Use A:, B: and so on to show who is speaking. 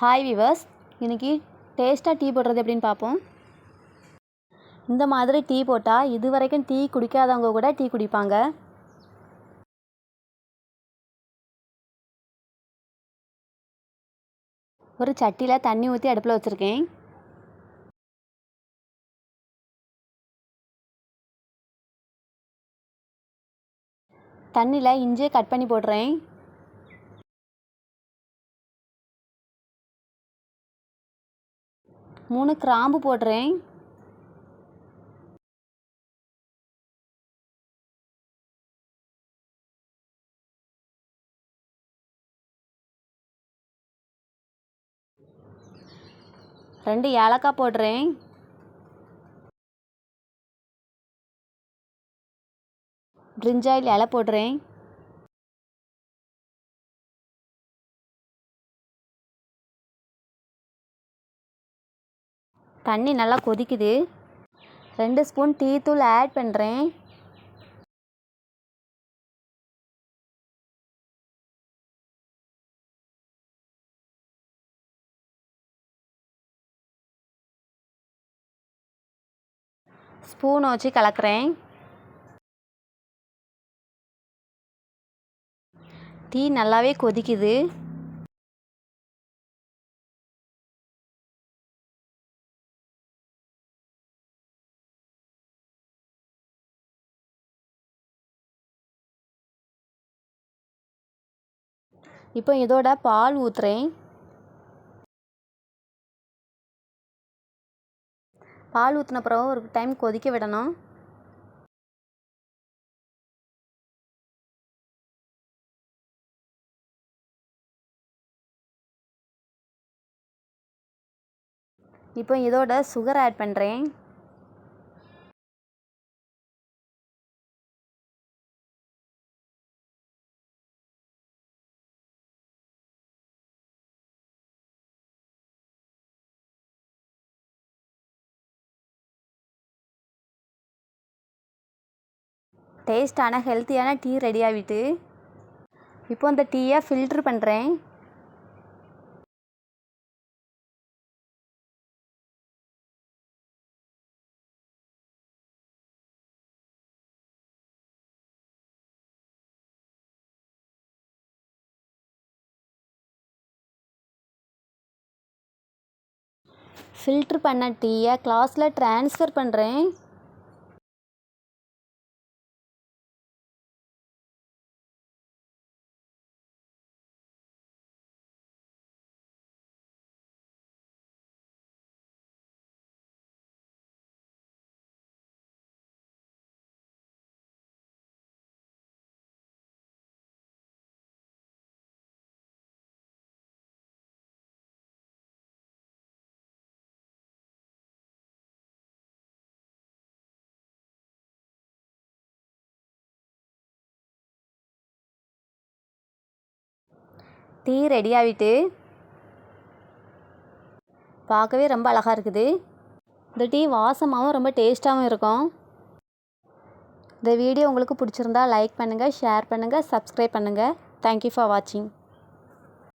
A: Hi viewers இன்றைக்கி டேஸ்ட்டாக tea போடுறது எப்படின்னு பார்ப்போம். இந்த மாதிரி டீ போட்டால் இது வரைக்கும் டீ குடிக்காதவங்க கூட டீ குடிப்பாங்க. ஒரு சட்டியில் தண்ணி ஊற்றி அடுப்பில் வச்சுருக்கேன். தண்ணியில் இஞ்சியை கட் பண்ணி போடுறேன். மூணு கிராம்பு போடுறேன். ரெண்டு ஏலக்காய் போடுறேன். பிரிஞ்சாயில் இலை போடுறேன். தண்ணி நல்லா கொதிக்குது. ரெண்டு ஸ்பூன் டீ தூள் ஆட் பண்ணுறேன் ஸ்பூனை வச்சு கலக்கிறேன். டீ நல்லாவே கொதிக்குது. இப்போ இதோட பால் ஊற்றுறேன் பால் ஊற்றின பிறகு ஒரு டைம் கொதிக்க விடணும். இப்போ இதோட சுகர் ஆட் பண்ணுறேன் டேஸ்டான ஹெல்த்தியான டீ ரெடி ஆகிட்டு. இப்போ அந்த டீயை ஃபில்ட்ரு பண்ணுறேன் ஃபில்ட்ரு பண்ண டீயை கிளாஸில் ட்ரான்ஸ்ஃபர் பண்ணுறேன் டீ ரெடி ஆகிட்டு பார்க்கவே ரொம்ப அழகாக இருக்குது. இந்த டீ வாசமாகவும் ரொம்ப டேஸ்ட்டாகவும் இருக்கும். இந்த வீடியோ உங்களுக்கு பிடிச்சிருந்தா லைக் பண்ணுங்கள் ஷேர் பண்ணுங்கள் சப்ஸ்கிரைப் பண்ணுங்கள் தேங்க்யூ ஃபார் வாட்சிங்